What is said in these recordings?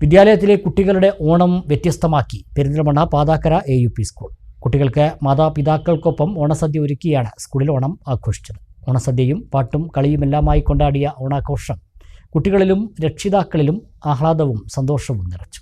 വിദ്യാലയത്തിലെ കുട്ടികളുടെ Onam വ്യത്യസ്തമാക്കി. Perinthalmanna Pathakkara A U P school കുട്ടികൾക്ക് മാതാപിതാക്കൾക്കൊപ്പം ഓണസദ്യ ഒരുക്കിയാണ് സ്കൂളിൽ ഓണം ആഘോഷിച്ചത്. ഓണസദ്യയും പാട്ടും കളിയുമെല്ലാമായി കൊണ്ടാടിയ ഓണാഘോഷം കുട്ടികളിലും രക്ഷിതാക്കളിലും ആഹ്ലാദവും സന്തോഷവും നിറച്ചു.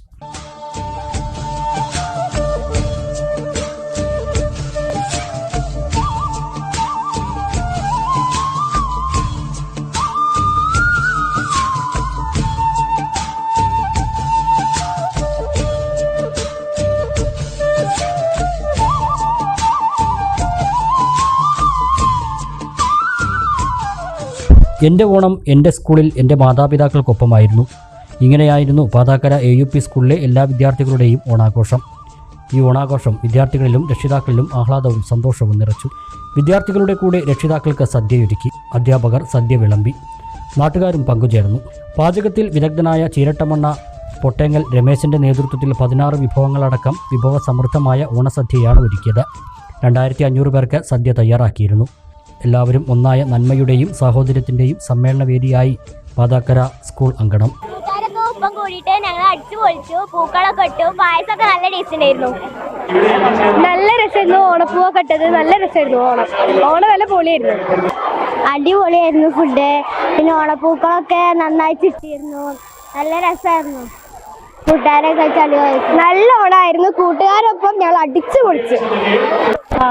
എന്റെ ഓണം എന്റെ സ്കൂളിൽ എന്റെ മാതാപിതാക്കൾക്കൊപ്പമായിരുന്നു. ഇങ്ങനെയായിരുന്നു പാതാക്കര എ യു പി സ്കൂളിലെ എല്ലാ വിദ്യാർത്ഥികളുടെയും ഓണാഘോഷം. ഈ ഓണാഘോഷം വിദ്യാർത്ഥികളിലും രക്ഷിതാക്കളിലും ആഹ്ലാദവും സന്തോഷവും നിറച്ചു. വിദ്യാർത്ഥികളുടെ കൂടെ രക്ഷിതാക്കൾക്ക് സദ്യയൊരുക്കി. അധ്യാപകർ സദ്യ വിളമ്പി. നാട്ടുകാരും പങ്കുചേർന്നു. പാചകത്തിൽ വിദഗ്ധനായ ചീരട്ടമണ്ണ പൊട്ടേങ്ങൽ രമേശിന്റെ നേതൃത്വത്തിൽ പതിനാറ് വിഭവങ്ങളടക്കം വിഭവസമൃദ്ധമായ ഓണസദ്യയാണ് ഒരുക്കിയത്. രണ്ടായിരത്തി അഞ്ഞൂറ് പേർക്ക് സദ്യ തയ്യാറാക്കിയിരുന്നു. എല്ലാവരും ഒന്നായ നന്മയുടെയും സാഹോദര്യത്തിന്റെയും സമ്മേളനവേദിയായി പാതാക്കര സ്കൂൾ അങ്കണം. കൂട്ടുകാരൊക്കെ ഒപ്പം കൂടിയിട്ട് ഞങ്ങൾ അടിച്ചു പൊളിച്ചു പൂക്കളൊക്കെ ഇട്ടു പായസമൊക്കെ നല്ല ടേസ്റ്റ് ഉണ്ടായിരുന്നു നല്ല രസമായിരുന്നു ഓണപ്പൂവൊക്കെ ഇട്ടത് നല്ല രസമായിരുന്നു ഓണം. ഓണം നല്ല പൊളിയായിരുന്നു. അടിപൊളിയായിരുന്നു ഫുഡ് പിന്നെ ഓണപ്പൂക്കളൊക്കെ നന്നായി ചിട്ടിയിരുന്നു നല്ല രസമായിരുന്നു. കൂട്ടുകാരെ അടിപൊളി നല്ല ഓണായിരുന്നു കൂട്ടുകാരൊപ്പം ഞങ്ങൾ അടിച്ചു പൊളിച്ച്. ആ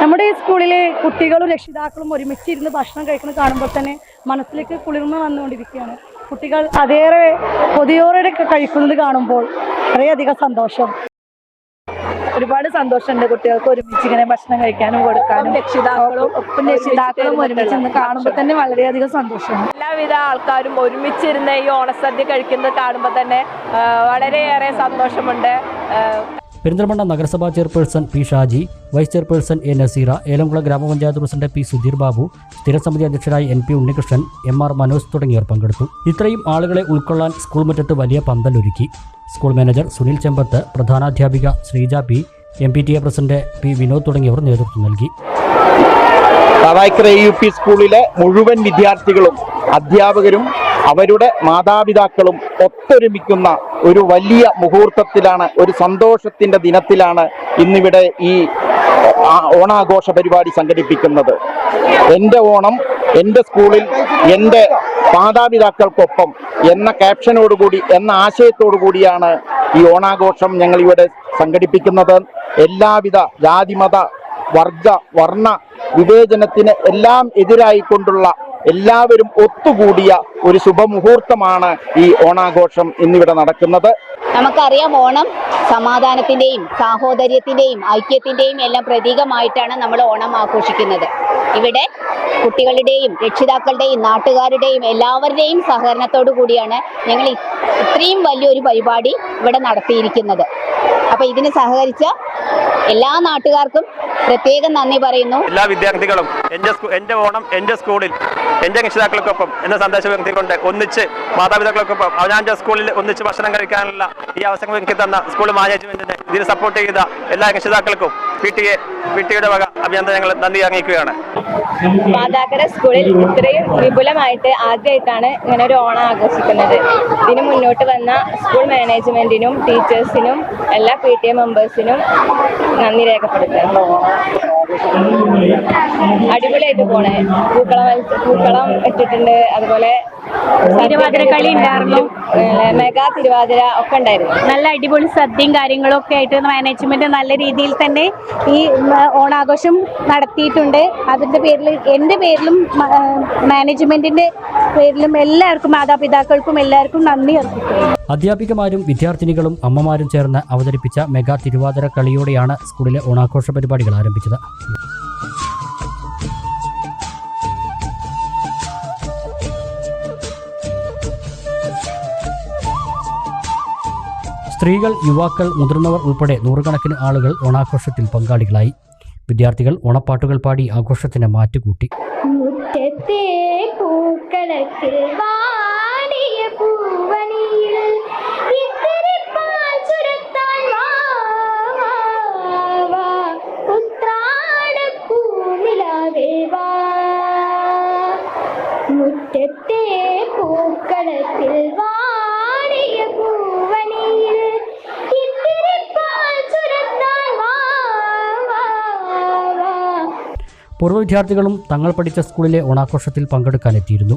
നമ്മുടെ ഈ സ്കൂളിലെ കുട്ടികളും രക്ഷിതാക്കളും ഒരുമിച്ചിരുന്ന് ഭക്ഷണം കഴിക്കുന്നത് കാണുമ്പോൾ തന്നെ മനസ്സിലേക്ക് കുളിർമ വന്നുകൊണ്ടിരിക്കുകയാണ്. കുട്ടികൾ അതേറെ കൊതിയോടെ കഴിക്കുന്നത് കാണുമ്പോൾ വളരെയധികം സന്തോഷം. ഒരുപാട് സന്തോഷമുണ്ട് കുട്ടികൾക്ക് ഒരുമിച്ച് ഇങ്ങനെ ഭക്ഷണം കഴിക്കാനും കൊടുക്കാനും. രക്ഷിതാക്കളും ഒപ്പം രക്ഷിതാക്കളും ഒരുമിച്ച് കാണുമ്പോൾ തന്നെ വളരെയധികം സന്തോഷമാണ്. എല്ലാവിധ ആൾക്കാരും ഒരുമിച്ചിരുന്ന് ഈ ഓണസദ്യ കഴിക്കുന്നത് കാണുമ്പോൾ തന്നെ വളരെയേറെ സന്തോഷമുണ്ട്. പെരിന്തൽമണ്ണ നഗരസഭാ chairperson P Shaji vice chairperson A Naseera Elamkulam ഗ്രാമപഞ്ചായത്ത് പ്രസിഡന്റ് പി സുധീർ ബാബു സ്ഥിരസമിതി അധ്യക്ഷനായ N P Unnikrishnan M R Manoj തുടങ്ങിയവർ പങ്കെടുത്തു. ഇത്രയും ആളുകളെ ഉൾക്കൊള്ളാൻ സ്കൂൾ മുറ്റത്ത് വലിയ പന്തലൊരുക്കി. School manager Sunil Chembath പ്രധാനാധ്യാപിക Sreeja P M P T A president P Vinod തുടങ്ങിയവർ നേതൃത്വം നൽകി. താതായ്ക്കര യു പി സ്കൂളിലെ മുഴുവൻ വിദ്യാർത്ഥികളും അധ്യാപകരും അവരുടെ മാതാപിതാക്കളും ഒത്തൊരുമിക്കുന്ന ഒരു വലിയ മുഹൂർത്തത്തിലാണ് ഒരു സന്തോഷത്തിന്റെ ദിനത്തിലാണ് ഇന്നിവിടെ ഈ ഓണാഘോഷ പരിപാടി സംഘടിപ്പിക്കുന്നത്. എന്റെ ഓണം എന്റെ സ്കൂളിൽ എന്റെ മാതാപിതാക്കൾക്കൊപ്പം എന്ന ക്യാപ്ഷനോടുകൂടി എന്ന ആശയത്തോടു കൂടിയാണ് ഈ ഓണാഘോഷം ഞങ്ങൾ ഇവിടെ സംഘടിപ്പിക്കുന്നത്. എല്ലാവിധ ജാതിമത വർഗ വർണ വിവേചനത്തിന് എല്ലാം എതിരായിക്കൊണ്ടുള്ള എല്ലാവരും ഒത്തുകൂടിയ ഒരു ശുഭമുഹൂർത്തമാണ് ഈ ഓണാഘോഷം ഇന്നിവിടെ നടക്കുന്നത്. നമുക്കറിയാം ഓണം സമാധാനത്തിന്റെയും സാഹോദര്യത്തിന്റെയും ഐക്യത്തിന്റെയും എല്ലാം പ്രതീകമായിട്ടാണ് നമ്മൾ ഓണം ആഘോഷിക്കുന്നത്. ഇവിടെ കുട്ടികളുടെയും രക്ഷിതാക്കളുടെയും നാട്ടുകാരുടെയും എല്ലാവരുടെയും സഹകരണത്തോടു കൂടിയാണ് ഞങ്ങൾ ഇത്രയും വലിയൊരു പരിപാടി ഇവിടെ നടത്തിയിരിക്കുന്നത്. അപ്പൊ ഇതിന് സഹകരിച്ച എല്ലാ നാട്ടുകാർക്കും പ്രത്യേകം നന്ദി പറയുന്നു. എല്ലാ വിദ്യാർത്ഥികളും എന്റെ എന്റെ ഓണം എന്റെ സ്കൂളിൽ എന്റെ രക്ഷിതാക്കൾക്കൊപ്പം എന്ന സന്ദേശം വ്യക്തിക്കൊണ്ട് ഒന്നിച്ച് മാതാപിതാക്കൾക്കൊപ്പം അവനാന്റെ സ്കൂളിൽ ഒന്നിച്ച് ഭക്ഷണം കഴിക്കാനുള്ള ഈ അവസരം എനിക്ക് തന്ന സ്കൂൾ മാനേജ്മെന്റിനെ ഇതിന് സപ്പോർട്ട് ചെയ്ത എല്ലാ രക്ഷിതാക്കൾക്കും പി ടി എ പി ടിയുടെ വക അഭിനന്ദനങ്ങൾ നന്ദി അറിയിക്കുകയാണ്. മാതാക്കര സ്കൂളിൽ ഇത്രയും വിപുലമായിട്ട് ആദ്യമായിട്ടാണ് ഇങ്ങനെ ഒരു ഓണം ആഘോഷിക്കുന്നത്. ഇതിന് മുന്നോട്ട് വന്ന സ്കൂൾ മാനേജ്മെന്റിനും ടീച്ചേഴ്സിനും എല്ലാ പി ടി എ മെമ്പേഴ്സിനും നന്ദി രേഖപ്പെടുത്തുന്നു. അടിപൊളിയായിട്ട് പോണേ. പൂക്കളം പൂക്കളം ഇട്ടിട്ടുണ്ട്. അതുപോലെ തിരുവാതിര കളി ഉണ്ടായിരുന്നു. മെഗാ തിരുവാതിര ഒക്കെ ഉണ്ടായിരുന്നു. നല്ല അടിപൊളി സദ്യയും കാര്യങ്ങളും ഒക്കെ ആയിട്ട് മാനേജ്മെന്റ് നല്ല രീതിയിൽ തന്നെ ഈ ഓണാഘോഷം നടത്തിയിട്ടുണ്ട്. അതിന്റെ പേരിൽ എന്റെ പേരിലും മാനേജ്മെന്റിന്റെ പേരിലും എല്ലാവർക്കും മാതാപിതാക്കൾക്കും എല്ലാവർക്കും നന്ദി അർപ്പിക്കുന്നു. അധ്യാപികമാരും വിദ്യാർത്ഥിനികളും അമ്മമാരും ചേർന്ന് അവതരിപ്പിച്ച മെഗാ തിരുവാതിര കളിയോടെയാണ് സ്കൂളിലെ ഓണാഘോഷ പരിപാടികൾ ആരംഭിച്ചത്. സ്ത്രീകൾ യുവാക്കൾ മുതിർന്നവർ ഉൾപ്പെടെ നൂറുകണക്കിന് ആളുകൾ ഓണാഘോഷത്തിൽ പങ്കാളികളായി. വിദ്യാർത്ഥികൾ ഓണപ്പാട്ടുകൾ പാടി ആഘോഷത്തിന് മാറ്റുകൂട്ടി. മുറ്റത്തെ പൂർവ വിദ്യാർത്ഥികളും തങ്ങൾ പഠിച്ച സ്കൂളിലെ ഓണാഘോഷത്തിൽ പങ്കെടുക്കാനെത്തിയിരുന്നു.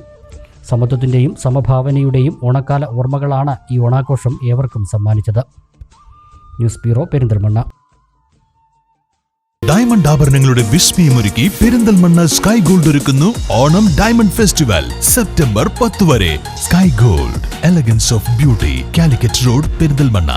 സമത്വത്തിന്റെയും സമഭാവനയുടെയും ഓണക്കാല ഓർമ്മകളാണ് ഈ ഓണാഘോഷം ഏവർക്കും സമ്മാനിച്ചത്. News bureau Perinthalmanna. ഡയമണ്ട് ആഭരണങ്ങളുടെ വിസ്മയമൊരുക്കി പെരിന്തൽമണ്ണ സ്കൈ ഗോൾഡ് ഒരുക്കുന്നു ഓണം ഡയമണ്ട് ഫെസ്റ്റിവൽ സെപ്റ്റംബർ പത്ത് വരെ. Sky gold elegance of beauty Calicut road Perinthalmanna.